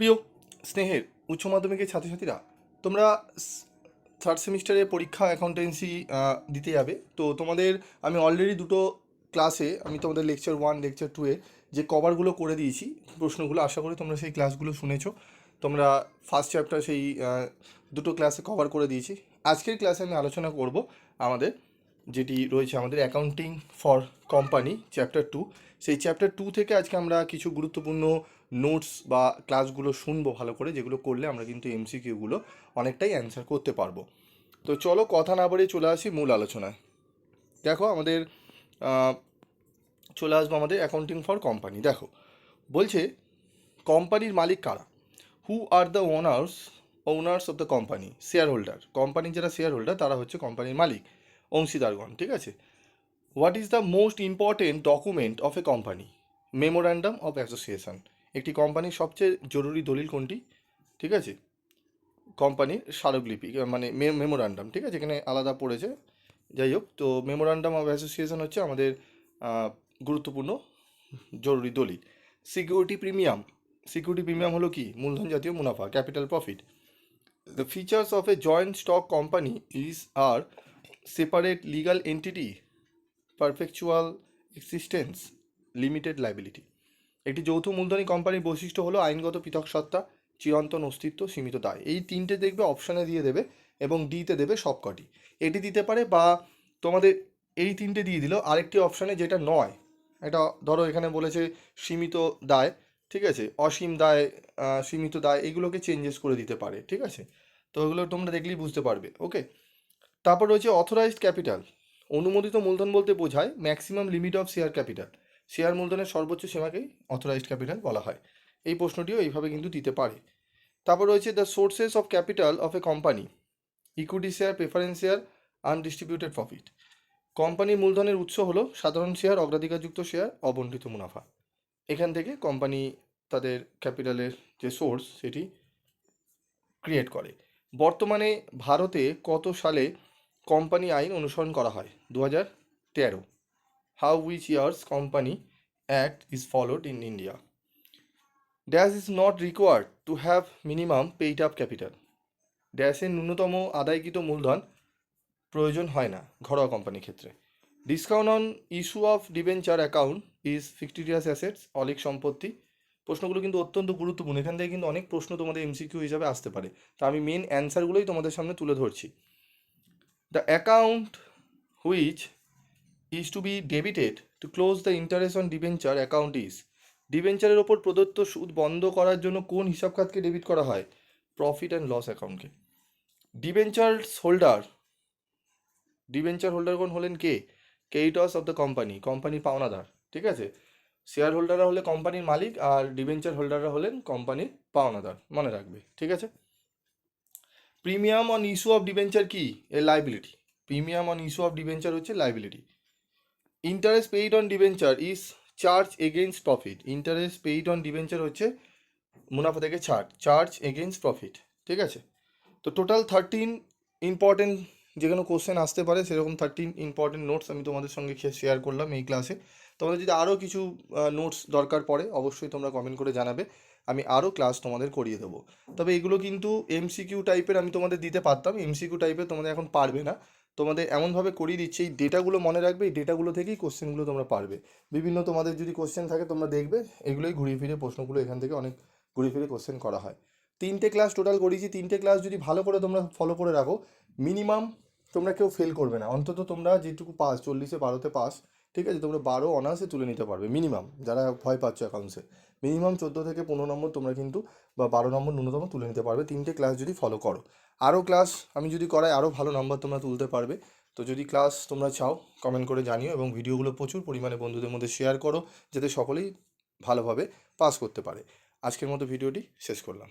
প্রিয় স্নেহের উচ্চ মাধ্যমিকের ছাত্রছাত্রীরা, তোমরা থার্ড সেমিস্টারে পরীক্ষা অ্যাকাউন্টেন্সি দিতে যাবে। তো তোমাদের, আমি অলরেডি দুটো ক্লাসে আমি তোমাদের লেকচার ওয়ান লেকচার টুয়ে যে কভারগুলো করে দিয়েছি, প্রশ্নগুলো, আশা করি তোমরা সেই ক্লাসগুলো শুনেছো। তোমরা ফার্স্ট চ্যাপ্টার সেই দুটো ক্লাসে কভার করে দিয়েছি। আজকের ক্লাসে আমি আলোচনা করব আমাদের যেটি রয়েছে আমাদের accounting for company chapter two সেই চ্যাপ্টার টু থেকে আজকে আমরা কিছু গুরুত্বপূর্ণ নোটস বা ক্লাসগুলো শুনব ভালো করে, যেগুলো করলে আমরা কিন্তু এমসিকিউগুলো অনেকটাই অ্যান্সার করতে পারব। তো চলো কথা না বাড়িয়ে চলে আসি মূল আলোচনায়। দেখো আমাদের চলে আসব আমাদের অ্যাকাউন্টিং ফর কোম্পানি দেখো, বলছে কোম্পানির মালিক কারা? Who are the owners owners of the company share holder কোম্পানির যারা শেয়ার হোল্ডার তারা হচ্ছে কোম্পানির মালিক। অংশীদারগণ, ঠিক আছে? What is the most important document of a company memorandum of association একটি কোম্পানির সবচেয়ে জরুরি দলিল কোনটি? ঠিক আছে? কোম্পানির স্মারকলিপি মানে মেমোরান্ডাম ঠিক আছে? এখানে আলাদা পড়েছে। যাই হোক, তো মেমোরান্ডাম অফ অ্যাসোসিয়েশন হচ্ছে আমাদের গুরুত্বপূর্ণ, জরুরি দলিল। সিকিউরিটি প্রিমিয়াম সিকিউরিটি প্রিমিয়াম হলো কি? মূলধন জাতীয় মুনাফা capital profit the features of a joint stock company is are separate legal entity perpetual existence limited liability একটি যৌথ মূলধনী কোম্পানির বৈশিষ্ট্য হলো আইনগত পৃথক সত্তা, চিরন্তন অস্তিত্ব, সীমিত দায়। এই তিনটে দেখবে অপশানে দিয়ে দেবে এবং ডিতে দেবে সবকটি। এটি দিতে পারে বা তোমাদের এই তিনটে দিয়ে দিল আরেকটি অপশানে যেটা নয়। এটা ধরো এখানে বলেছে সীমিত দায়, ঠিক আছে? অসীম দায় সীমিত দায়, এগুলোকে চেঞ্জেস করে দিতে পারে, ঠিক আছে? তো ওগুলো তোমরা দেখলেই বুঝতে পারবে ওকে তারপর রয়েছে অথরাইজড ক্যাপিটাল অনুমোদিত মূলধন বলতে বোঝায় maximum limit of share capital share মূলধনের সর্বোচ্চ সীমাকেই অথরাইজড ক্যাপিটাল বলা হয়। এই প্রশ্নটিও এইভাবে কিন্তু দিতে পারে। তারপর রয়েছে the sources of capital of a company equity share preference share undistributed profit কোম্পানির মূলধনের উৎস হলো সাধারণ শেয়ার অগ্রাধিকারযুক্ত শেয়ার অবন্টিত মুনাফা। এখান থেকে কোম্পানি তাদের ক্যাপিটালের যে সোর্স সেটি ক্রিয়েট করে। বর্তমানে ভারতে কত সালে কোম্পানি আইন অনুসরণ করা হয় দু হাজার তেরো how which years company act is followed in India dash is not required to have minimum paid up capital ড্যাশের ন্যূনতম আদায়কৃত মূলধন প্রয়োজন হয় না ঘরোয়া কোম্পানির ক্ষেত্রে। Discount on issue of debenture account is fictitious assets অলিক সম্পত্তি। প্রশ্নগুলো কিন্তু অত্যন্ত গুরুত্বপূর্ণ। এখান থেকে কিন্তু অনেক প্রশ্ন তোমাদের এমসিকিউ হিসাবে আসতে পারে। তা আমি মেন অ্যান্সারগুলোই তোমাদের সামনে তুলে ধরছি। The account which is to be debited to close the interest on debenture account is ডিবেঞ্চারের ওপর প্রদত্ত সুদ বন্ধ করার জন্য কোন হিসাব খাতকে ডেবিট করা হয়? প্রফিট অ্যান্ড লস অ্যাকাউন্টকে ডিবেঞ্চার্স হোল্ডার ডিবেঞ্চার হোল্ডারগণ হলেন কে? কেইটস অফ দ্য কোম্পানি কোম্পানির পাওনাদার, ঠিক আছে? শেয়ার হোল্ডাররা হলে কোম্পানির মালিক আর ডিবেঞ্চার হোল্ডাররা হলেন কোম্পানির পাওনাদার, মনে রাখবে, ঠিক আছে? Premium on issue of debenture কি? A liability premium on issue of debenture হচ্ছে liability interest paid on debenture is charge against profit interest paid on debenture হচ্ছে মুনাফা থেকে ছাড় চার্জ এগেইনস্ট প্রফিট ঠিক আছে? তো টোটাল থার্টিন ইম্পর্টেন্ট যে কোনো কোশ্চেন আসতে পারে, সেরকম থার্টিন ইম্পর্টেন্ট নোটস আমি তোমাদের সঙ্গে শেয়ার করলাম এই ক্লাসে তোমাদের যদি আরও কিছু নোটস দরকার পড়ে, অবশ্যই তোমরা কমেন্ট করে জানাবে। আমি আরও ক্লাস তোমাদের করিয়ে দেবো। তবে এগুলো কিন্তু এমসিকিউ টাইপের আমি তোমাদের দিতে পারতাম। এমসিকিউ টাইপের তোমাদের এখন পারবে না। তোমাদের এমনভাবে করিয়ে দিচ্ছি, এই ডেটাগুলো মনে রাখবে, এই ডেটাগুলো থেকেই কোশ্চেনগুলো তোমরা পারবে। বিভিন্ন তোমাদের যদি কোশ্চেন থাকে, তোমরা দেখবে। এগুলোই ঘুরিয়ে ফিরে প্রশ্নগুলো এখান থেকে অনেক ঘুরিয়ে ফিরে কোশ্চেন করা হয়। তিনটে ক্লাস টোটাল করিয়েছি তিনটে ক্লাস যদি ভালো করে তোমরা ফলো করে রাখো মিনিমাম তোমরা কেউ ফেল করবে না। অন্তত তোমরা যেটুকু পাস, চল্লিশে বারোতে পাস ঠিক আছে, তোমরা বারো অনার্সে তুলে নিতে পারবে মিনিমাম যারা ভয় পাচ্ছ অ্যাকাউন্টসে মিনিমাম চোদ্দ থেকে পনেরো নম্বর তোমরা কিন্তু, বা বারো নম্বর ন্যূনতম তুলে নিতে পারবে। তিনটে ক্লাস যদি ফলো করো। আরও ক্লাস আমি যদি করাই আরও ভালো নাম্বার তোমরা তুলতে পারবে। তো যদি ক্লাস তোমরা চাও কমেন্ট করে জানিও এবং ভিডিওগুলো প্রচুর পরিমাণে বন্ধুদের মধ্যে শেয়ার করো, যাতে সকলেই ভালোভাবে পাস করতে পারে। আজকের মতো ভিডিওটি শেষ করলাম।